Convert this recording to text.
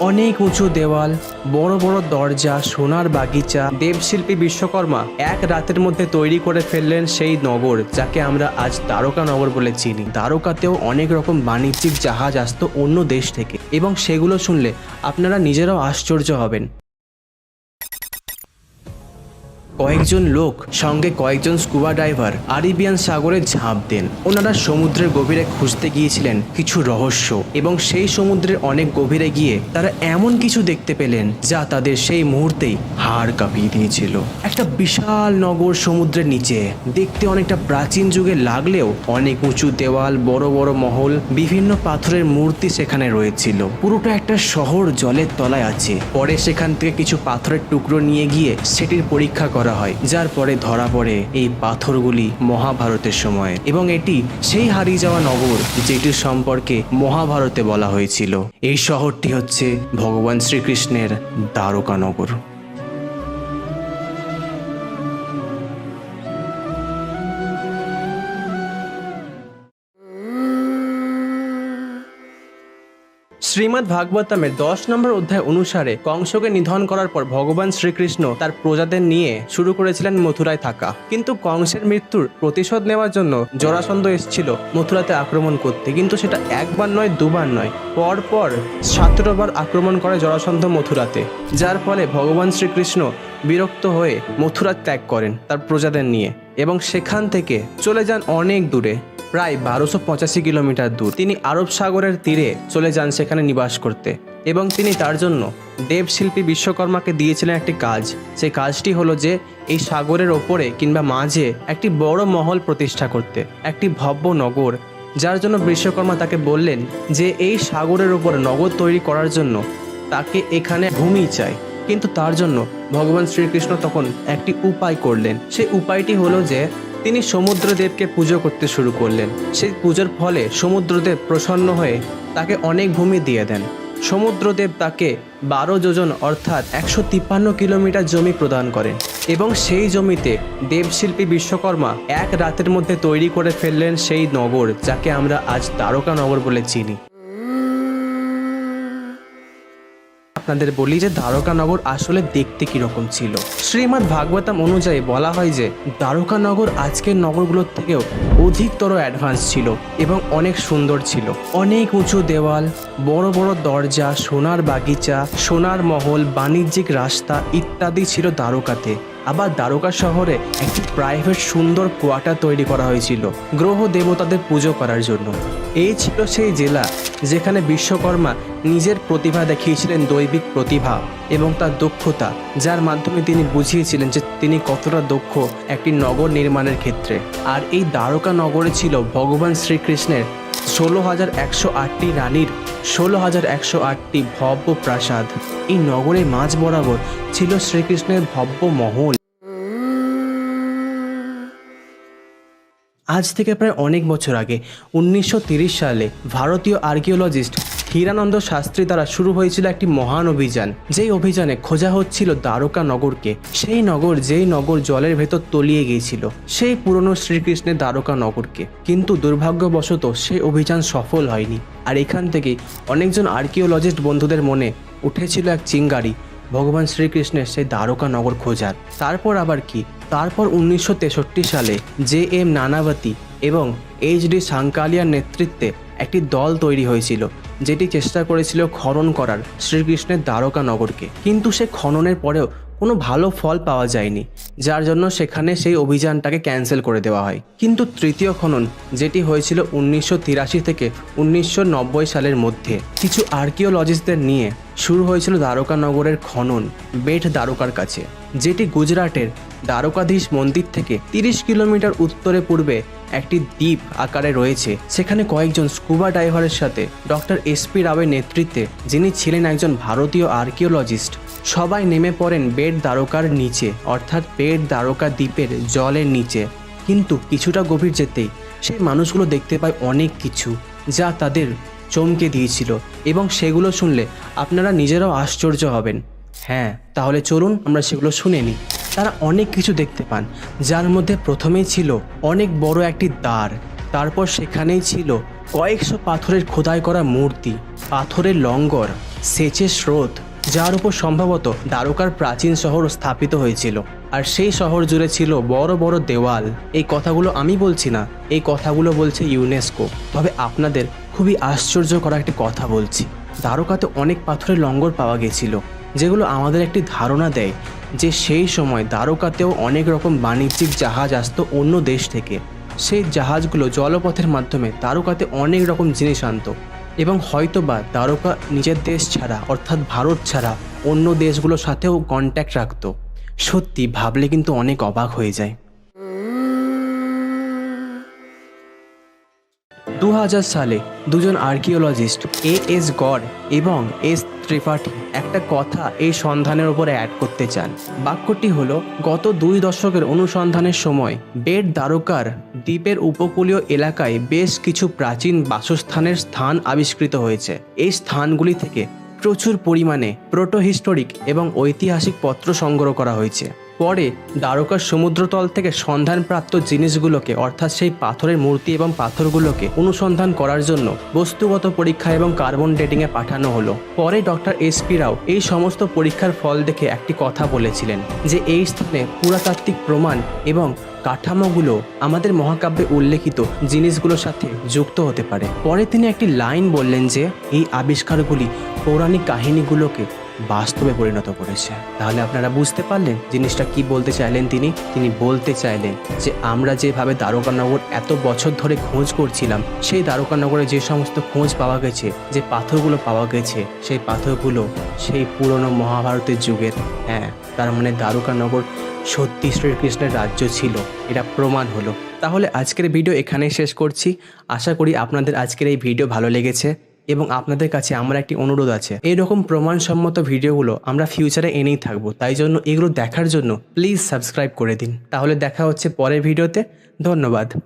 অনেক উঁচু দেওয়াল, বড় বড় দরজা, সোনার বাগিচা। দেবশিল্পী বিশ্বকর্মা এক রাতের মধ্যে তৈরি করে ফেললেন সেই নগর, যাকে আমরা আজ দ্বারকা নগর বলে চিনি। দ্বারকাতেও অনেক রকম বাণিজ্যিক জাহাজ আসতো অন্য দেশ থেকে। এবং সেগুলো শুনলে আপনারা নিজেরাও আশ্চর্য হবেন। কয়েকজন লোক, সঙ্গে কয়েকজন স্কুবা ডাইভার আরিবিয়ান সাগরে ঝাঁপ দেন। ওনারা সমুদ্রের গভীরে খুঁজতে গিয়েছিলেন কিছু রহস্য এবং সেই সমুদ্রের অনেক গভীরে গিয়ে তারা এমন কিছু দেখতে পেলেন যা তাদের সেই মুহূর্তেই হাড় কাঁপিয়ে দিয়েছিল। একটা বিশাল নগর সমুদ্রের নিচে, দেখতে অনেকটা প্রাচীন যুগে লাগলেও অনেক উঁচু দেওয়াল, বড় বড় মহল, বিভিন্ন পাথরের মূর্তি সেখানে রয়েছিল। পুরোটা একটা শহর জলের তলায় আছে। পরে সেখান থেকে কিছু পাথরের টুকরো নিয়ে গিয়ে সেটির পরীক্ষা করা হয়, যার পরে ধরা পড়ে এই পাথরগুলি মহাভারতের সময়। এবং এটি সেই হারিয়ে যাওয়া নগর যেটির সম্পর্কে মহাভারতে বলা হয়েছিল। এই শহরটি হচ্ছে ভগবান শ্রীকৃষ্ণের দ্বারকা নগর শ্রীমদ্ ভাগবতমের দশ নম্বর অধ্যায় অনুসারে কংসকে নিধন করার পর ভগবান শ্রীকৃষ্ণ তার প্রজাদের নিয়ে শুরু করেছিলেন মথুরায় থাকা। কিন্তু কংসের মৃত্যুর প্রতিশোধ নেওয়ার জন্য জরাসন্ধ এসেছিল মথুরাতে আক্রমণ করতে। কিন্তু সেটা একবার নয়, দুবার নয় পর পর সতেরোবার আক্রমণ করে জরাসন্ধ মথুরাতে। যার ফলে ভগবান শ্রীকৃষ্ণ বিরক্ত হয়ে মথুরা ত্যাগ করেন তার প্রজাদের নিয়ে এবং সেখান থেকে চলে যান অনেক দূরে। প্রায় বারোশো পঁচাশি কিলোমিটার দূর। তিনি আরব সাগরের তীরে চলে যান সেখানে নিবাস করতে এবং তিনি তার জন্য দেবশিল্পী বিশ্বকর্মাকে দিয়েছিলেন একটি কাজ। সেই কাজটি হলো যে এই সাগরের ওপরে কিংবা মাঝে একটি বড় মহল প্রতিষ্ঠা করতে, একটি ভব্য নগর, যার জন্য বিশ্বকর্মা তাকে বললেন যে এই সাগরের ওপর নগর তৈরি করার জন্য তাকে এখানে ভূমি চাই। কিন্তু তার জন্য ভগবান শ্রীকৃষ্ণ তখন একটি উপায় করলেন। সেই উপায়টি হলো যে তিনি সমুদ্রদেবকে পুজো করতে শুরু করলেন। সেই পুজোর ফলে সমুদ্রদেব প্রসন্ন হয়ে তাকে অনেক ভূমি দিয়ে দেন। সমুদ্রদেব তাকে বারো যোজন অর্থাৎ একশো তিপ্পান্ন কিলোমিটার জমি প্রদান করেন এবং সেই জমিতে দেবশিল্পী বিশ্বকর্মা এক রাতের মধ্যে তৈরি করে ফেললেন সেই নগর, যাকে আমরা আজ দ্বারকা নগর বলে চিনি। আপনাদের বলি যে দ্বারকানগর আসলে দেখতে কীরকম ছিল। শ্রীমদ্ ভাগবতম অনুযায়ী বলা হয় যে, দ্বারকানগর আজকের নগরগুলোর থেকেও অধিকতর অ্যাডভান্স ছিল এবং অনেক সুন্দর ছিল। অনেক উঁচু দেওয়াল, বড় বড় দরজা, সোনার বাগিচা, সোনার মহল, বাণিজ্যিক রাস্তা ইত্যাদি ছিল দ্বারকাতে। আবার দ্বারকা শহরে একটি প্রাইভেট সুন্দর কোয়ার্টার তৈরি করা হয়েছিল, গ্রহ দেবতাদের পুজো করার জন্য। এই ছিল সেই জেলা যেখানে বিশ্বকর্মা নিজের প্রতিভা দেখিয়েছিলেন দৈবিক প্রতিভা এবং তার দক্ষতা, যার মাধ্যমে তিনি বুঝিয়েছিলেন যে তিনি কতটা দক্ষ একটি নগর নির্মাণের ক্ষেত্রে। আর এই দ্বারকা নগরে ছিল ভগবান শ্রীকৃষ্ণের ষোলো হাজার একশো আটটি রানীর ষোলো হাজার একশো আটটি ভব্য প্রাসাদ। এই নগরের মাঝ বরাবর ছিল শ্রীকৃষ্ণের ভব্য মহল। আজ থেকে প্রায় অনেক বছর আগে, উনিশশো সালে ভারতীয় আর্কিওলজিস্ট হীরানন্দ শাস্ত্রী দ্বারা শুরু হয়েছিল একটি মহান অভিযান। যেই অভিযানে খোঁজা হচ্ছিল দ্বারকা নগরকে। সেই নগর যেই নগর জলের ভেতর তলিয়ে গিয়েছিল, সেই পুরনো শ্রীকৃষ্ণের দ্বারকা নগরকে। কিন্তু দুর্ভাগ্যবশত সেই অভিযান সফল হয়নি। আর এখান থেকে অনেকজন আর্কিওলজিস্ট বন্ধুদের মনে উঠেছিল এক চিঙ্গারি, ভগবান শ্রীকৃষ্ণের সেই দ্বারকা নগর খোঁজার। তারপর আবার কি? তারপর উনিশশো তেষট্টি সালে জে এম নানাবতী এবং এইচ ডি সাংকালিয়ার নেতৃত্বে একটি দল তৈরি হয়েছিল। যেটি চেষ্টা করেছিল খনন করার শ্রীকৃষ্ণের দ্বারকা নগরকে। কিন্তু সে খননের পরেও কোনো ভালো ফল পাওয়া যায়নি, যার জন্য সেখানে সেই অভিযানটাকে ক্যান্সেল করে দেওয়া হয়। কিন্তু তৃতীয় খনন, যেটি হয়েছিল উনিশশো তিরাশি থেকে উনিশশো নব্বই সালের মধ্যে, কিছু আর্কিওলজিস্টদের নিয়ে শুরু হয়েছিল দ্বারকা নগরের খনন বেট দ্বারকার কাছে, যেটি গুজরাটের দ্বারকাধীশ মন্দির থেকে তিরিশ কিলোমিটার উত্তরে পূর্বে একটি দ্বীপ আকারে রয়েছে। সেখানে কয়েকজন স্কুবা ডাইভারের সাথে ডক্টর এস পি রাওয়ের নেতৃত্বে, যিনি ছিলেন একজন ভারতীয় আর্কিওলজিস্ট, সবাই নেমে পড়েন বেড দ্বারকার নিচে, অর্থাৎ বেড দ্বারকা দ্বীপের জলের নিচে। কিন্তু কিছুটা গভীর যেতেই সেই মানুষগুলো দেখতে পায় অনেক কিছু, যা তাদের চমকে দিয়েছিল এবং সেগুলো শুনলে আপনারা নিজেরাও আশ্চর্য হবেন। হ্যাঁ তাহলে চলুন আমরা সেগুলো শুনে নিই। তারা অনেক কিছু দেখতে পান, যার মধ্যে প্রথমেই ছিল অনেক বড় একটি দ্বার। তারপর সেখানেই ছিল কয়েকশো পাথরের খোদাই করা মূর্তি, পাথরের লঙ্গর, সেচের স্রোত, যার উপর সম্ভবত দ্বারকার প্রাচীন শহর স্থাপিত হয়েছিল। আর সেই শহর জুড়ে ছিল বড় বড় দেওয়াল। এই কথাগুলো আমি বলছি না, এই কথাগুলো বলছে ইউনেস্কো। তবে আপনাদের খুবই আশ্চর্য করা একটি কথা বলছি। দ্বারকাতে অনেক পাথরের লঙ্গর পাওয়া গেছিল, যেগুলো আমাদের একটি ধারণা দেয় যে সেই সময় দ্বারকাতেও অনেক রকম বাণিজ্যিক জাহাজ আসতো অন্য দেশ থেকে। সেই জাহাজগুলো জলপথের মাধ্যমে দ্বারকাতে অনেক রকম জিনিস আনতো এবং হয়তোবা দ্বারকা নিজের দেশ ছাড়া, অর্থাৎ ভারত ছাড়া অন্য দেশগুলোর সাথেও কন্ট্যাক্ট রাখতো। সত্যি ভাবলে কিন্তু অনেক অবাক হয়ে যায়। দু হাজার সালে দুজন আর্কিওলজিস্ট এ এস গড় এবং এস ত্রিপাঠী, একটা কথা এই সন্ধানের উপরে অ্যাড করতে চান। বাক্যটি হল, গত দুই দশকের অনুসন্ধানের সময় বেড দ্বারকার দ্বীপের উপকূলীয় এলাকায় বেশ কিছু প্রাচীন বাসস্থানের স্থান আবিষ্কৃত হয়েছে। এই স্থানগুলি থেকে প্রচুর পরিমাণে প্রোটোহিস্টোরিক এবং ঐতিহাসিক পত্র সংগ্রহ করা হয়েছে। পরে দ্বারকার সমুদ্রতল থেকে সন্ধানপ্রাপ্ত জিনিসগুলোকে, অর্থাৎ সেই পাথরের মূর্তি এবং পাথরগুলোকে অনুসন্ধান করার জন্য বস্তুগত পরীক্ষা এবং কার্বন ডেটিংয়ে পাঠানো হলো। পরে ডক্টর এসপি রাও এই সমস্ত পরীক্ষার ফল দেখে একটি কথা বলেছিলেন যে এই স্থানে পুরাতাত্ত্বিক প্রমাণ এবং কাঠামোগুলো আমাদের মহাকাব্যে উল্লেখিত জিনিসগুলোর সাথে যুক্ত হতে পারে। পরে তিনি একটি লাইন বললেন যে, এই আবিষ্কারগুলি পৌরাণিক কাহিনীগুলোকে বাস্তবে পরিণত করেছে। তাহলে আপনারা বুঝতে পারলেন জিনিসটা কি বলতে চাইলেন তিনি? তিনি বলতে চাইলেন যে আমরা যেভাবে দ্বারকানগর এত বছর ধরে খোঁজ করছিলাম, সেই দ্বারকানগরে যে সমস্ত খোঁজ পাওয়া গেছে, যে পাথরগুলো পাওয়া গেছে, সেই পাথরগুলো সেই পুরনো মহাভারতের যুগের হ্যাঁ তার মানে দ্বারকানগর সত্যি শ্রীকৃষ্ণের রাজ্য ছিল, এটা প্রমাণ হলো। তাহলে আজকের ভিডিও এখানেই শেষ করছি। আশা করি আপনাদের আজকের এই ভিডিও ভালো লেগেছে। এবং আপনাদের কাছে আমার একটি অনুরোধ আছে। এরকম প্রমাণসম্মত ভিডিওগুলো আমরা ফিউচারে এনেই থাকব। তাই জন্য এগুলো দেখার জন্য প্লিজ সাবস্ক্রাইব করে দিন। তাহলে দেখা হচ্ছে পরের ভিডিওতে। ধন্যবাদ।